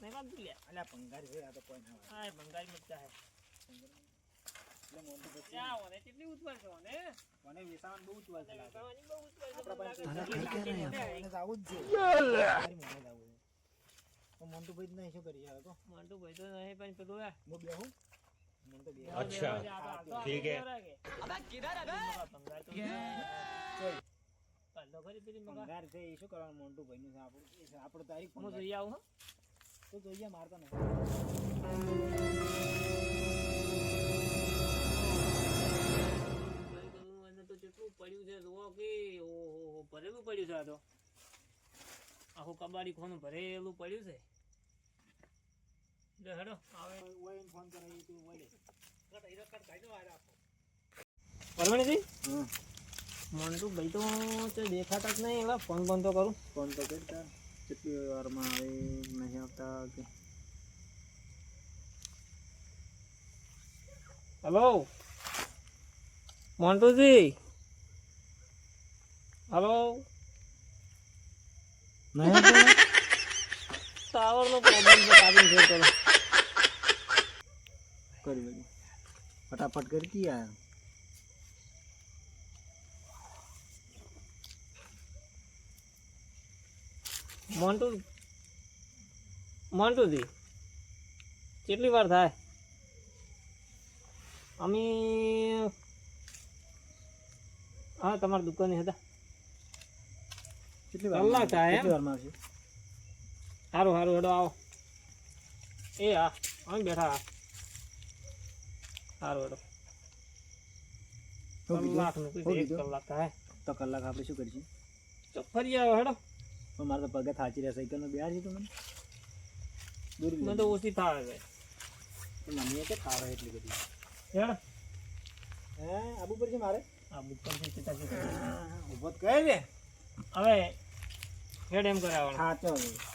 નહીં વાંધો લે. અલ્યા ભંગારી છે આ તો કોઈ ના હા બંગાળી મચ્ચા હે નહીં શું કરી? મોન્ટુભાઈ તો નહીં પણ પેલું હું બેહું? મને તો બે અચ્છા, આ તો હાલતો ઠીક હે. મગા ભંગાર તો છે. ભંગાર એ શું કરવાનું? મોન્ટુ ભાઈ નું આપણું આપણું તારીખ હું જોઈ આવું હો. તો જોઈએ મારતો ને ભાઈ કહું, એને તો કેટલું પડ્યું છે જુઓ કે ઓહો ભરેલું પડ્યું છે આ તો. આખું કબાડી ખોનું ભરેલું પડ્યું છે. લે હેડો. આવે. ઓય ફોન કરે તું. પરમણીજી? હમ. મોન્ટુ ભાઈ તો દેખાતા જ નહીં એવા ફોન ફોન તો કરું? ફોન તો કરતા. કેટલી વારમાં આવે નહીં આવતા કે? હલો? મોન્ટુજી હલો? નહીં? ટાવરનો પ્રોબ્લેમ છે કાઢીને ફેર કરો કરી ફટાફટ કરી યાર મોન્ટુ મોન્ટુજી કેટલી વાર થાય? અમે હા તમારી દુકાને હતા. કેટલી થાય કેટલી વારમાં આવશે? સારું સારું હેડો આવો. એ હા અમે બેઠા હા. સારું હેડો. શું કલાકનું શું કીધું, એક કીધું? કલાક થાય. તો કલાક આપણે શું કરીશું? તો ફરી આવો હેડો. પણ મારે તો પગે થાચી રહ્યા સાયકલ નો બેહાર છે તો મને. દૂર મને તો ઓછી થાવે છે મમ્મીએ કે ખાવે એટલી બધી? હેડ હે? આબુ પર છે મારે? આબુ પર છે ચિતા છે ઊભો કરે રે હવે હેડ એમ કરાવવાનું હા તો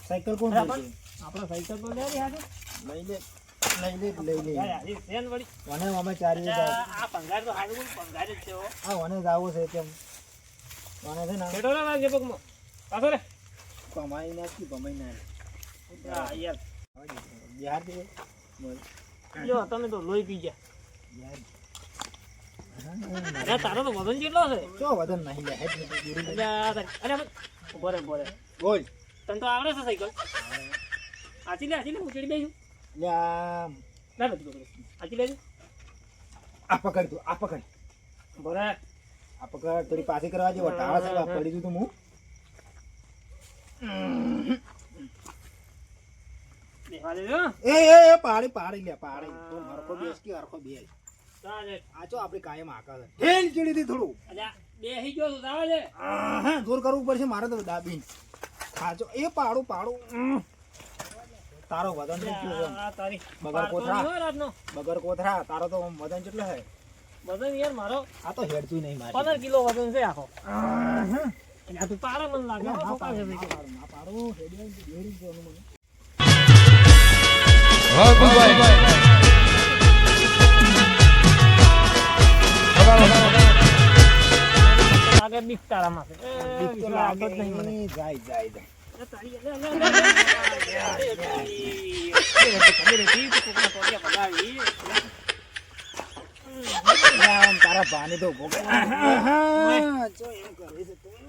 સાયકલ કોણ? આપણે સાયકલ તો લે રે લઈ લે. લઈ લે લઈ લે. યાર, વળી. મને અમે ચારી આ આ પંગાર તો હારું પંગાર જ છે. મને જાવું છે કેમ મને છે ને હેડો. પાછો રે કમાઈ નાખી કમાઈ નાખી યાર બિહાર દે. જો તમે તો લોહી પી ગયા. તારો તો વજન કેટલો છે? વજન નહીં લે. અરે બોરે તારી- અરે આમ ઊભો રે ઊભો રે બોલ. તને તો આવડે છે સાયકલ? આચી લે આચી લે હું ચડી બેસું. લે આ. ના નથી પકડે. આચી લેજો. આ પકડ તું આ પકડ. ઊભો આ પકડ થોડી પાછી કરવા જેવો ટાળા આ પડી તું હું. એ એ એ પાડી પાડી લે પાડી. તો હરખો બેસ કે હરખો બેસ. આ ચો આપણી કાયમ આકા હેલ ચીડી દી થોડું. અરે ગયો છું. ચાલે જોર કરવું પડશે મારે તો દાબી એ પાડું પાડું. તારો વજન છે? બગર રાતનો. બગર કોથરા તારો તો વજન કેટલો છે? વજન યાર મારો. આ તો હેડતું નહીં મારે. પંદર કિલો વજન છે આખો. આ તું પારા મને લાગે હો. ના. હેડ્યું. લાગે બીક. બીક લાગે લાગે જ નહીં મને. જાય જાય જાય તારી, લે, લે, લે, હતી, તું. તારા ભાને કર. એમ કરે છે તું.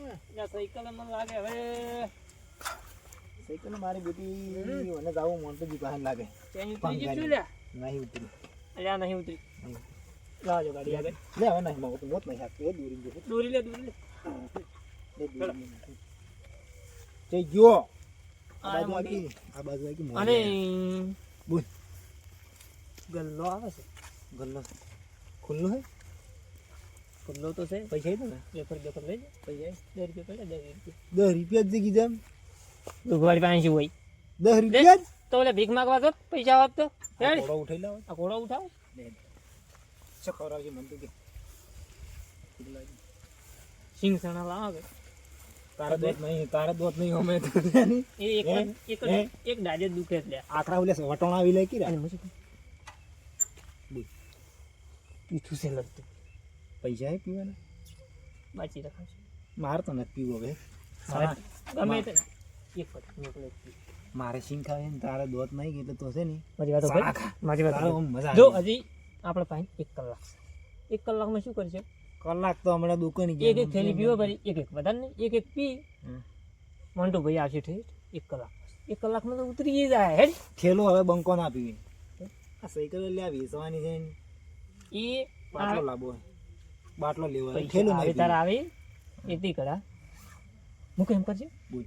લે, સાયકલે મને લાગે હવે. સાયકલ મારી બેટી મને જાવું તો જીપા લાગે ઉતરી લ્યા? નહીં ઉતરી. અલ્યા, નહીં ઉતરી. લાજો ગાડી આગળ. લે હવે નહીં માગું મોત નહીં એ દૂરી દોરી લે દોરી લે. દૂરી નહીં. જઈ ગયો. આ બાજુ આ બાજુ અને બોલ. ગલ્લો આવે છે. ગલ્લો. ખુલ્લો હે? ગલ્લો તો છે પૈસા તો ને? બેફર બેફર લઈ જાય પૈસા દસ રૂપિયા પડે દસ રૂપિયા. દસ રૂપિયા જ કીધા એમ. દુખવાડી પાંચી હોય. દસ રૂપિયા જ? તો ઓલે ભીખ માંગવા તો પૈસા હોત તો. ઘોડો ઉઠાઈ લાવો. આ કોડો ઉઠાવો. શું ખવડાવજે તો કે. સિંગ સણા લાવો કે તારા દોત નહીં તારા દોત નહીં અમે તો એક? એક? એક ડાજે દુખે એટલે. આકડા ઓલે વટોણા આવી લે કે બોલ. પીઠું છે લગતું. પૈસા હે પીવાના બાચી રખાશે મારે તો નથી પીવો હવે. ગમે તે એક મારે સિંગ ખાવે ને તારે દોત નહીં એટલે તો છે ને. મારી વાત મારી વાત મજા જો હજી આપણે પાસે એક કલાક એક કલાકમાં શું કરશે કલાક તો હમણાં દુકાન એક એક થેલી પીવો ભરી એક એક બધાને એક એક પી. મોન્ટુ ભાઈ આવશે ઠીક એક કલાક. એક કલાકમાં તો ઉતરી જાય હેડ. થેલો હવે બંકો ના પીવે. આ સાયકલ લે વેચવાની છે ને. એ પાછો લાવવો હોય. બાટલો લેવો થેલું આવે તાર આવી આવે કરા. હું કેમ કરજે. બોલ.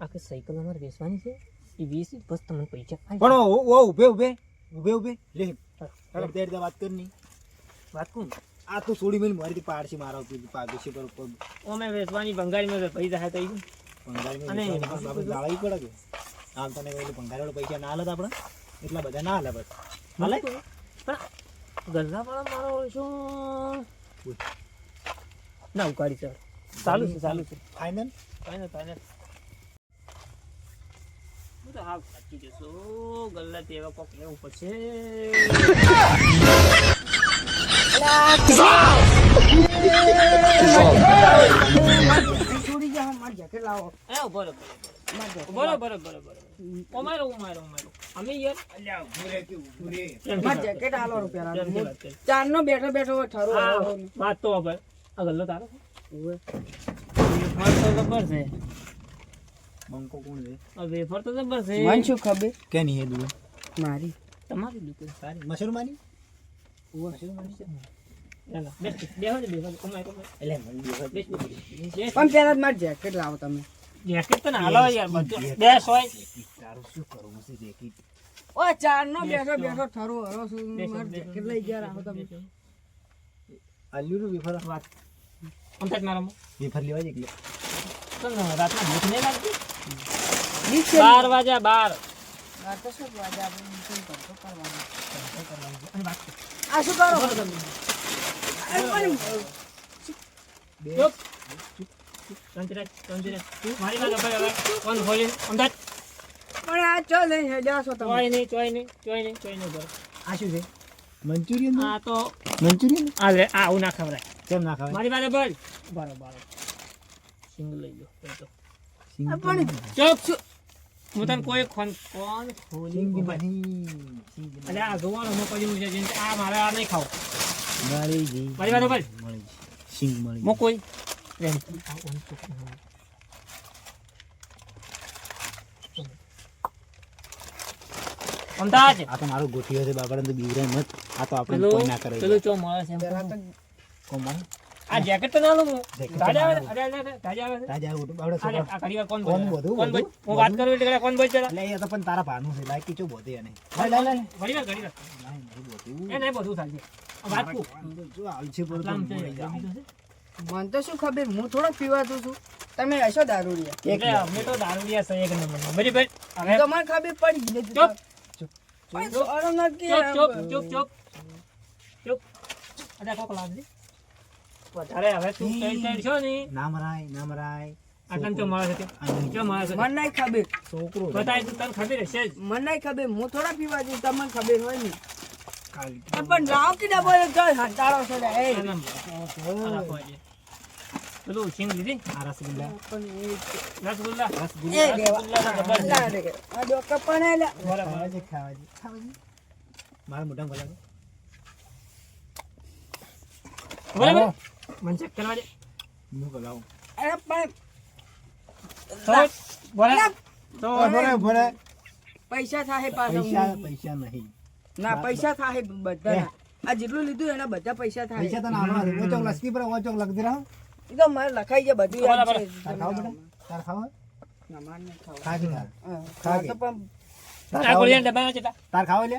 આ કે સાયકલ અમારે વેચવાની છે. એ વેચી બસ તમને પૈસા પણ ઓ ઉભે ઉભે ઉભે ઉભે. લે. અડધે અડધે વાત કરની વાત કહું આ તો છોડી મેલી મારી પાડશી મારા પાડશી પર ઓ અમે વેચવાની બંગાળીમાં તો પૈસા હતા તો બંગાળી અને બાબત લાવવી પડે કે? આમ તને કહેલું બંગાળી વાળા પૈસા ના હાલે તો આપણે એટલા બધા ના હાલે બસ. હાલે પણ ગલ્લાવાળા મારો શું. ના ઉકાળી ચાલ. ચાલુ છે ચાલુ છે. ફાઇનલ ફાઇનલ ફાઇનલ હું તો હાવ સાચી જશો. ગલ્લા તેવા કોક લેવું પડશે. છોડી જા મારી જેકેટ લાવો. એ ઊભો રહો. ઉમારો, ઉમારો, ઉમારો. અમે યાર. જેકેટ આલો રૂપિયા. ચાર નો બેઠો બેઠો ઠરો વાત તો હવે અગલો તારો. છે? વેફર તો જબર છે. બંકો કોણ છે? આ વેફર તો જબર છે. મન શું ખબર? કે નહીં એ મારી. તમારી દુકાન સારી. બેસ. બેસ. પણ પેલા મારી જેકેટ લાવો તમે. જેકેટ તો ના હાલો યાર બધું. બે હોય. તારું શું કરવું છે જેકીટ ઓ ચાર નો બેઠો બેઠો ઠરો હરો છું મારી જેકેટ લઈ ગયા રાખો તમે. આલ્યુ નું વિફર વાત. થાય મારા વેફર લેવા જ એટલે રાતના ભૂખ નહીં લાગતી? બાર વાગ્યા બાર. આ તો શું વાજે આપણે શું કરતો કરવાનું. અને વાત આ શું કરો? તમે. મારી વાત સાંભળ હવે. કોણ બોલે? અમદાવાદ. પણ આ ચો લઈ જાસો છો તમે? ચોય નહીં, ચોય નહીં, ચોય નહીં, ચોય નહીં બોલો. આ શું છે? મંચુરિયન આ તો મંચુરિયન? આ લે આ હું ના ખવડાય. કેમ ના ખાવાય મારી પાસે બોલ. બરો બરો. સિંગલ લઈ લો એ તો સિંગ પણ ચોક છું હું તને કોઈ ખોન કોણ ખોલી સિંગ સિંગ અરે આ જોવાનો હું કર્યું છે જેમ કે આ મારે આ નહીં ખાવું. મારી જી મારી પાસે બોલ. મળી ગઈ સિંગ મળી મો કોઈ પ્રેમથી આ ઓમ ચૂપ ન હોય. અમદાવાદ? આ તો મારો ગોઠિયો છે બાપા તો બીવરાય મત આ તો આપણે કોઈ ના કરે. પેલું ચો મળે છે કોમન આ જેકેટ તો ના લઉં તાજા આવે તાજા આવે તાજા આવે છોકરા આ ઘડી કોણ કોણ બોલે? બધું, કોણ બોલે? હું વાત કરું એટલે કોણ બોલે છે? એટલે એ તો પણ તારા ભાનું છે લાઈક કીચો બોધે એને. લે લે ઘડી વાર, ઘડી વાર. નહીં, નહીં બોધ્યું. એ નહીં બધું થાય વાત. કુ. જો આલશે પર? મને તો શું ખબર? હું થોડો પીવાતો છું. તમે હશો દારૂ રહ્યા એક એટલે અમે તો દારૂડિયા છે એક નંબરના. ભાઈ હવે તો મને ખબર પડી. વધારે હવે તું કઈ કઈ છો ને ના મરાય ના મરાય. આટલામાં ચો મળે છે તે. ચો મળે છે તે. મને નહીં ખબર. છોકરો. બતાય તું તને ખબર હશે જ. મને નહીં ખબર. હું થોડા પીવા છું તમને ખબર હોય ને. પણ રાવ કે ડબલ જય. હંતાળો છો એ આ નંબર. આ રાખો આજે. પેલું સિંગ લીધી આ રસગુલ્લા રસગુલ્લા રસગુલ્લા તો ના રે આ ડોકા પણ એલા બરાબર છે ખાવા છે ખાવા છે મારા મોઢામાં ભલા બરાબર મને ચેક કરવા દે હું ભલાવું અરે પણ બોલે તો ભલે ભલે પૈસા થાય પાછા પૈસા પૈસા નહીં ના પૈસા થાય બધા આ જેટલું લીધું એના બધા પૈસા થાય પૈસા તો ના આવવાના ઓચોક લસ્કી પર ઓચોક લખતી રહો એ તો મારે લખાઈ જાય બધું યાદ છે. તાર ખાવ ખાવું. ખા તો પણ તાર ગોળીના ડબ્બા છે તાર ખાવ લે?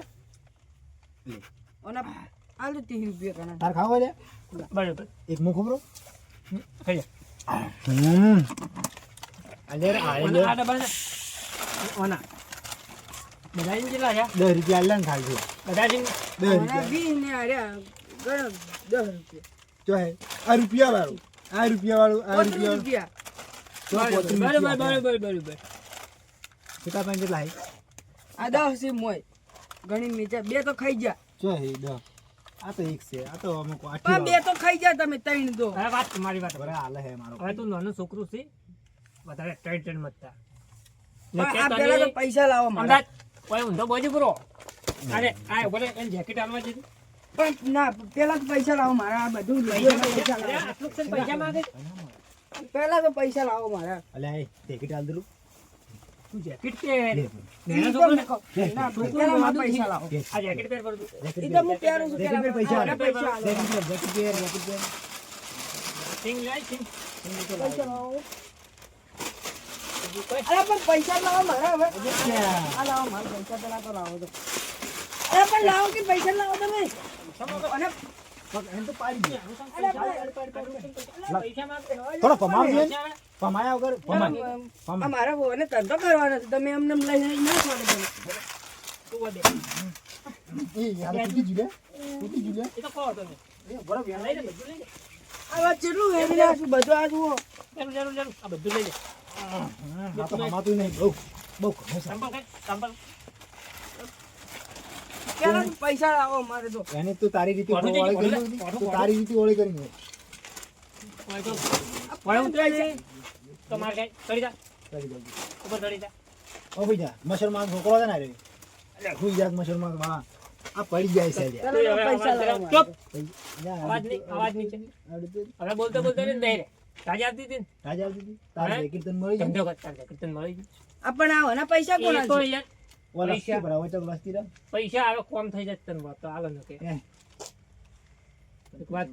ઓના આલુ ત્રીસ રૂપિયા ગણા તાર ખાવ લે? બરાબર. એક મુખ ખબરો ખાઈ હમ. અલે રે આ ઓના આ ડબ્બા ઓના. બધા કેટલા છે? દસ રૂપિયા લે ને ખાજો બધા દસ ઓના રૂપિયા. વીસ ને આર્યા ગણો દસ રૂપિયા. જો હે આ રૂપિયા વાળું. આ રૂપિયા વાળું આ રૂપિયા. બરાબર બરાબર બરાબર કેટલા પાંચ કેટલા હે આ દસ છે મોય. ઘણી નીચે બે તો ખાઈ જા. જો હે દસ. આ તો એક છે. આ તો અમુક બે તો ખાઈ જા તમે ત્રણ દો હવે વાત મારી વાત. બરાબર હાલે હે મારો હવે તું નાનો છોકરો છે. વધારે ટાઈટ ટાઈટ મત થા. ને પણ કે આ પેલા તો પૈસા લાવો મારા કોઈ ઓય ઊંધો બોજી પૂરો અરે આ બોલે એને જેકેટ આલવા દીધું. પણ ના પેલા તો પૈસા લાવો મારા આ બધું પૈસા લાવો આટલું છે ને પૈસા માંગે પેલા તો પૈસા લાવો મારા. અલ્યા ટિકિટ આલ દઉં તું જેકેટ પહેર. લે. નેના ઈ તો છોકરાને- મેં કહું. ના, પેલા મારા પૈસા લાવો. આ જેકેટ પહેર પર ઈ તો હું પહેરું છું જેકેટ પૈસા પૈસા જેકેટ પર, જેકેટ પર, સિંગ લે સિંગ પૈસા લાવો. અરે પણ પૈસા લાવો મારા હવે. આ લાવો મારા પૈસા પેલા તો લાવો તો. અરે પણ લાવો કે પૈસા લાવો તમે? અને એને તો પાડી દે. અરે પણ પૈસા માંગે થોડો પમાવજો પમાયા વગર પમાય. મારા વહુને ધંધો કરવાનો છે તમે એમને એમ લઈને ના છોડે તમે તું વધે. એ યાર તૂટી ગયું લે. તૂટી એ તો કહો તમે એ બરાબર લઈ લે બધું લઈ લે આ વાત હેરી નાખું બધું આ જુઓ જરૂર જરૂર જરૂર આ બધું લઈ લે આ તો પમાતું નહીં. બહુ બહુ છે. સંપલ પૈસા લાવો મારે તો એને તું તારી રીતે ઓળી કરી કોનું? નથી. કોનું? તું તારી રીતે ઓળી કરી નથી. હોય તો છે તો માર કઈ ચડી જા કરી દઉં. ઉપર ચડી જા ઓ ભાઈ જા મસલમાન છોકરો છે ને રે અલ્યા હુઈ જા વાળા આ પડી જાય છે. ચૂપ અવાજ નહીં અવાજ નીચે હવે બોલતો બોલતો ને દઈ રે રાજા આવતી હતી ને આવતી હતી. તારે કીર્તન મળી જાય. ધંધો કરતા કીર્તન મળી આ પણ પૈસા કોણ તો યાર પૈસા. ભરાવે? છે વસ્તી રા? પૈસા આવે કોમ થઈ જાય તને વાત આલો ન કે. એક વાત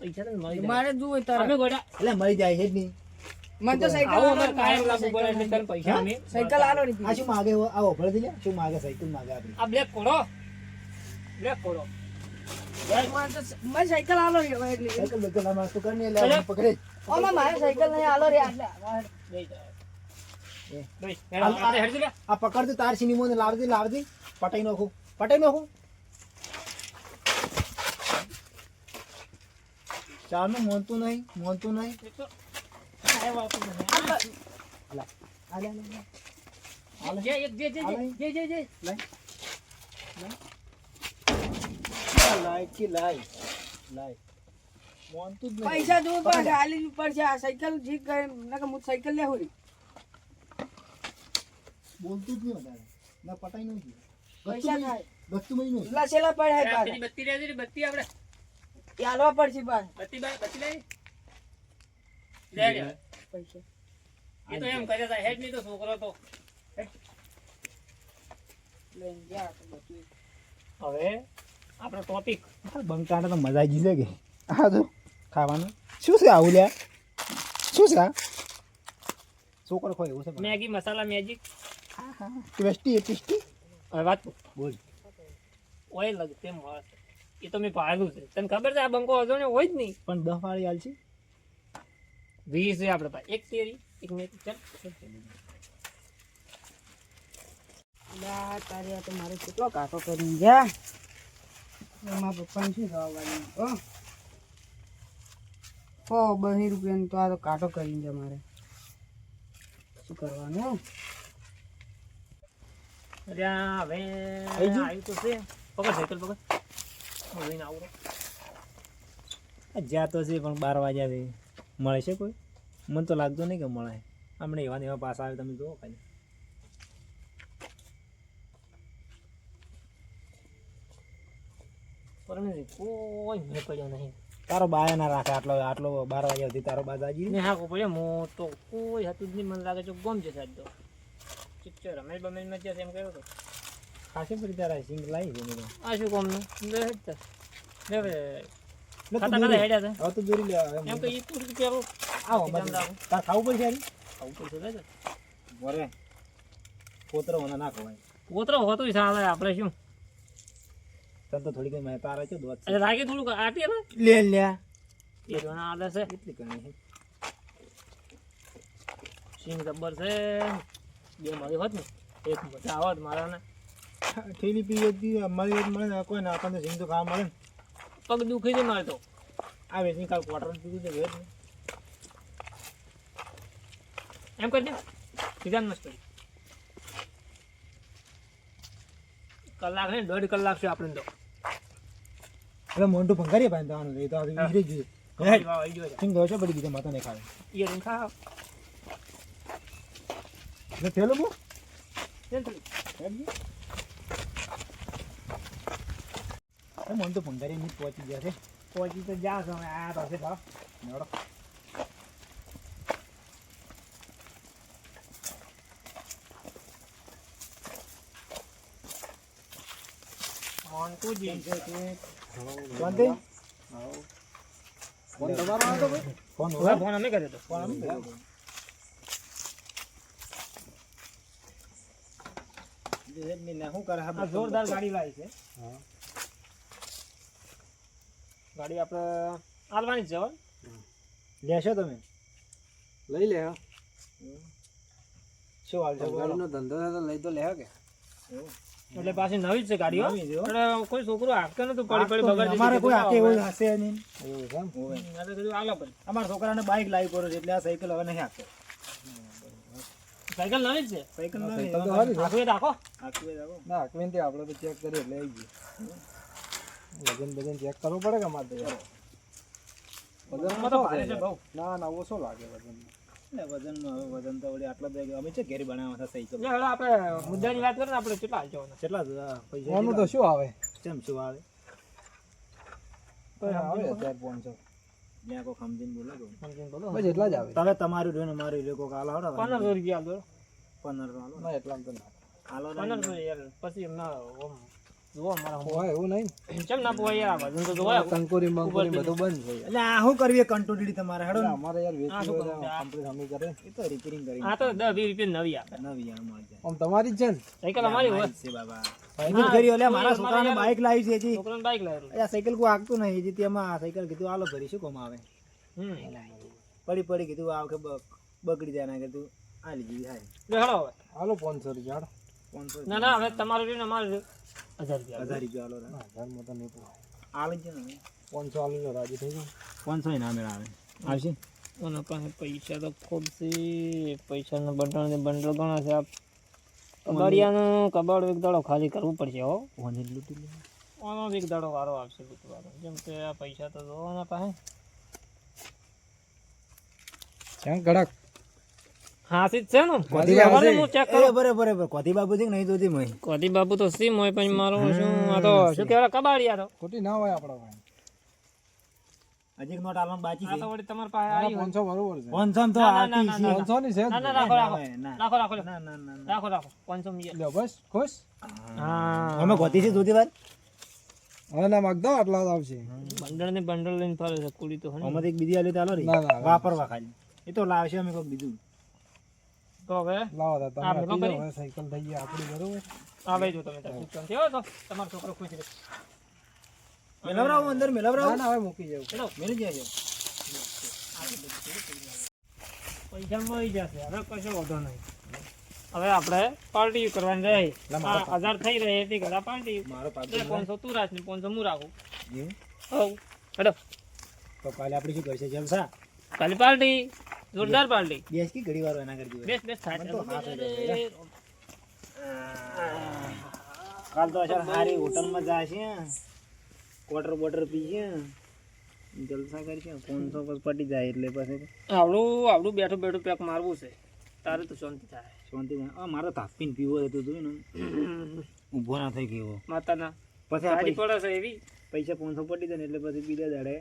પૈસા તને મળી મારે તારે. અમે ગોડા એટલે મળી જાય છે જ નહીં. મને તો સાયકલ આવું આલો કાયમ લાગુ પડે એટલે તને પૈસા અમે સાયકલ આલો આ શું માગે આવો ભલે લે શું માગે? સાયકલ માગે આપણે. આ બ્લેક કોડો. બ્લેક કોડો. મારે તો મારે સાયકલ આલો રે સાયકલ બેકલ ના મારતો કર એટલે પકડે. ઓમાં મારે સાયકલ નહીં આલો રે આટલે. આ પકડતી તાર સિનેમો ને લાવજે. લાવતી પટાઈ નાખું પટાઈ નાખું. ચાલનું મોનતું નહીં મોનતું નહીં. પૈસા દૂર પડશે આલી પડશે આ સાયકલ જીત નકર સાયકલ લેવું બોલતું જ નહીં વધારે. ના પટાઈ નહીં પૈસા થાય ગત્તું નહીં. લસેલા પડે પાછા. બત્તી રહેજે ને, બત્તી આપણે. એ પડશે પાછા. બત્તી બાય- બત્તી લઈ. લે લે. પૈસા. એ તો એમ કરે છે, હેડ નહીં તો છોકરો તો. લઈને ગયા હવે આપણો ટોપિક બંકાને તો મજા આવી જશે કે? હા તો ખાવાનું? શું છે આવું લ્યા? શું છે છોકરો ખોય એવું છે Maggi masala magic tasty tasty હવે વાત બોલ. ઓય લગ તેમ મળે એ તો મેં પાડ્યું છે. તને ખબર છે આ બંકો હતો ને હોય જ નહીં? પણ દસ વાળી હાલ છે. વીસ છે આપણે પાસે. એક તેરી એક મેથી ચાલ. લા, તારે આ તો મારે કેટલો કાકો કરીને ગયા? મારા પપ્પાને શું જવાબવાનું હો? હો બહી રૂપિયાનો તો આ તો કાંટો કરીને છે મારે. શું કરવાનું? હવે? આવ્યું તો છે. પકડ સાયકલ પકડ. હું લઈને આવું રહો. જ્યાં તો છે પણ બાર વાગ્યા છે મળે છે કોઈ? મને તો લાગતું નહીં કે મળે. હમણાં એવા એવા પાસ આવે તમે જુઓ ખાલી. કોઈ મેં નહીં. તારો બાયા ના રાખે આટલો આટલો બાર વાગ્યા સુધી તારો બા જાગી ને હા કોઈ હું તો કોઈ હતું જ નહીં. મને લાગે છે ગમ છે સાહેબ તો. છે રમેશ બમેશ છે એમ કહ્યું હતું ખાસી પડી તારા સિંગ લાવી છે મેં આ શું કોમનું લે હેડ તાર. લે ખાતા ખાતા હેડ્યા છે હવે તો જોરી લે એમ તો ઈ પૂરું કે આવો આવો. લાવું. તાર ખાવું પડશે આની ખાવું પડશે છે. બોરે પોતરો મને ના ખવાય પોતરો હોતું સાલે આપણે શું તને તો થોડી કઈ મને તારા છે દોત અરે લાગે થોડુંક આટી લે લે એ જોના આલે છે એટલી ઘણી છે સિંગ જબ્બર છે બે મારી હોત ને એક મજા આવત મારાને ઠેલી પી હતી વાત મળે ને કોઈ ને આપણને સિંગ તો ખાવા મળે ને. પગ દુખી છે મારે તો. આ વેચની કાલ ક્વાર્ટર પીધું છે વેચ. એમ એમ દે. સીધા મસ્ત. કરી કલાક ને દોઢ કલાક છે આપણે તો. એટલે મોન્ટું ભંગારી ભાઈ દેવાનું એ તો હવે વિસરી ગયું. સિંગ દોશો પડી દીધો માતા ને ખાવે. રીંગ ખાઓ. ને થેલો બો મને તો પંદરે મિનિટ પહોંચી ગયા છે. પહોંચી તો જા છો આ પાસે ભાવ નડો. અંકુજી શાંતિ? ફોન તમારો આવ્યો તો ફોન ફોન અમે કર્યો હતો ફોન કર્યો. જે છે ને શું કરે આ જોરદાર ગાડી લાવી છે. ગાડી આપણે આલવાની જ છે લેશો તમે? લઈ લે શું હાલ છે? ગાડીનો ધંધો તો લઈ તો લે કે. એટલે પાછી નવી જ છે ગાડી. નવી. એટલે કોઈ છોકરો હાંકતો નતું પડી પડી બગડ અમારે કોઈ હાકે એવું હશે નહીં. એવું છે એમ? કીધું. અમારા છોકરાને બાઇક લાવી પડ્યો છે એટલે આ સાયકલ હવે નહીં આપતો સાયકલ નવી જ છે? સાયકલ એ રાખો. ના અકવીનથી આપણે તો ચેક કરીએ એટલે આવી ગયું વજન વજન ચેક કરવું પડે કે અમારે તો યાર વજન તો ભારે છે બહુ. ના ના ઓછો લાગે વજન વજન વજનમાં હવે વજન તો વળી આટલા જ અમે છે ઘેર બનાવ્યા હતા જો હેડો આપણે મુદ્દાની વાત કરીએ આપણે કેટલા જવાના? કેટલા પૈસા એનું તો શું આવે? કેમ શું આવે? તો આવે હજાર પાંચસો. ત્યાં કોઈ સમજીને બોલે તો. સમજીને બોલો. બસ એટલા જ આવે. તમે તમારું રહ્યું ને મારું રહ્યું કોક હાલો આવડે પંદરસો રૂપિયા પંદરસો હાલો એટલા તો ના. હાલો. પંદરસો યાર પછી એમના ઓમ જુઓ મારા હોય એવું નહીં? કેમ ના પોવાય યાર વજન તો જોવાય. કંકોરી બંકોરી બધું બંધ થઈ એટલે આ શું કરવી કંટોડી તમારે હેડો ને. અમારે યાર વેચી શું હોય કરું? કમ્પ્લીટ હમી કરે. એ તો રિપેરિંગ કરી આ તો દસ વીસ રૂપિયા નવી આપે. નવી આ આમ તમારી જ છે ને? સાયકલ અમારી હોય. છે બાબા. સાયકલ કરી એટલે મારા છોકરાને બાઇક લાવી છે છોકરાને આ સાયકલ કોઈ આગતું નહીં. તેમાં આ સાયકલ કીધું આલો ભરી શું કોમ આવે? હમ. પડી પડી કીધું આ વખતે બગડી જાય ના કીધું આ લીધી જો હવે. હાલો પાંચસો રૂપિયા હાલો. પાંચસો ના ના હવે તમારું રહ્યું ને અમારું રહ્યું. હજાર રૂપિયા હજાર રૂપિયા હજારમાં તો નહીં. આવી જ ને પાંચસો હાલી લો રાજી થઈ જાય પાંચસો ના મેળ આવે. આવશે? અને પાસે પૈસા તો ખૂબ છે. પૈસાનો બંડલ ને બંડલ ઘણા છે. આ કબાડિયાનું કબાડ એક દાડો ખાલી કરવું પડશે હો. ઓને લૂટી લે ઓનો એક દાડો વારો આવશે લૂંટવાનો જેમ કે આ પૈસા તો જોવાના પાસે. કડક? હાસી જ છે ને? હાસી? ખબર હું ચેક કરું? બરે બરે બરે કોથી બાબુ છે નહીં જોતી મય? કોદી બાબુ તો સીમ હોય પણ મારો શું આ તો શું કહેવાય કબાડિયા તો. ખોટી ના હોય આપણા હજી નોટ આલવાનું બાકી આ તો વળી તમારા પાસે આવી હોય. પાંચસો બરોબર છે. પાંચસો માં તો ના, ના, આતી છે. ના, પાંચસો ની છે ના ના રાખો રાખો. ના, ના. રાખો રાખો ના ના ના ના. રાખો રાખો. પાંચસો મિયા લ્યો બસ ખુશ? હા. અમે કોથી છે જોતી વાર? હવે ના માગતો આટલા આવશે. બંડલ ને બંડલ લઈને ફરે છે કુડી તો હે અમે એક બીજી આલી તો હાલો રે. ના, ના, ના. વાપરવા ખાલી. એ તો લાવશે અમે કોઈક બીજું. તો હવે લાવો તમે આપી સાયકલ થઈ ગઈ આપણી બરોબર આ લઈ જો તમે. તો. તમારો છોકરો ખુશ રહે. મેલવરાવો અંદર મેલવરાવો. ના હવે મૂકી જાવ ચલો મેલી જાય પૈસા મળી જશે. હવે કશો વાંધો નહીં. હવે આપણે પાર્ટી કરવાની રહે. હજાર થઈ રહે એથી ઘણા પાર્ટી પાંચસો તું રાખ ને પાંચસો હું રાખું? હવ હેડો. તો કાલે આપણે શું કરશે જલસા? કાલે પાર્ટી જોરદાર પાર્ટી. બેસ કે ઘડી વાર એના હોય. બેસ બેસ થાય તો હાથ કાલ તો અચાર હોટલ હોટલમાં જાશે ક્વાર્ટર બોટર પીશે જલસા કરશે પાંચસો પછી પટી જાય એટલે પછી. આવડું આવડું બેઠું બેઠું પેક મારવું છે. તારે તો શાંતિ થાય. શાંતિ થાય. આ મારે તાપીને પીવો હતો તું ને. ઊભો ના થઈ ગયો માતાના. પછી પૈસા પડે છે એવી. પૈસા પાંચસો પટી જાય ને એટલે પછી બીજા દાડે.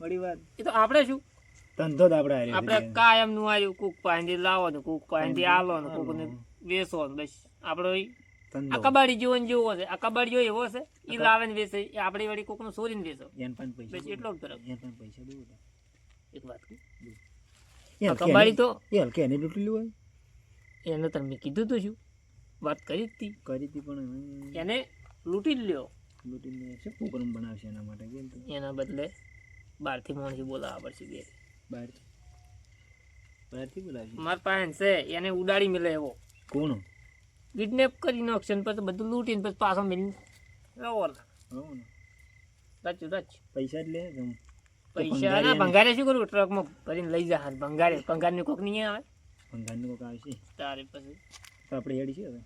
વળી વાત. એ તો આપણે શું? ધંધો જ આપણે આપણે કાયમનું આવ્યું કુક પાસેથી લાવો ને કુક પાસેથી આલો ને કુક ને વેચો ને બસ. આપણો આ કબાડી જેવો ને જેવો છે આ કબાડી જેવો એવો છે એ લાવે ને વેચે આપણી વાળી કોકનું વેચો એને પણ પૈસા બસ એટલો જ ફરક. એક વાત કબાડી તો હલકે એને લૂંટી લેવાય એને તમે કીધું તું શું વાત કરી હતી કરી હતી પણ એને લૂંટી લ્યો. લ્યો. લૂંટીને છે પ્રોગ્રામ બનાવશે એના માટે? એના બદલે બહારથી માણસી બોલાવવા પડશે બે બહારથી. મારા પાસે છે એને ઉડાડી મેલે એવો. કોણ કિડનેપ કરી નાખશે ને પછી બધું લૂંટીને પછી પાછો મેળીને રહો હો ને. પૈસા જ લે પૈસા ના ભંગારે શું કરું? ટ્રકમાં ભરીને લઈ જા ભંગારે ભંગારને કોક નહીં આવે? ભંગારને કોક આવશે. તારે પછી. આપણે હેડી છે હવે?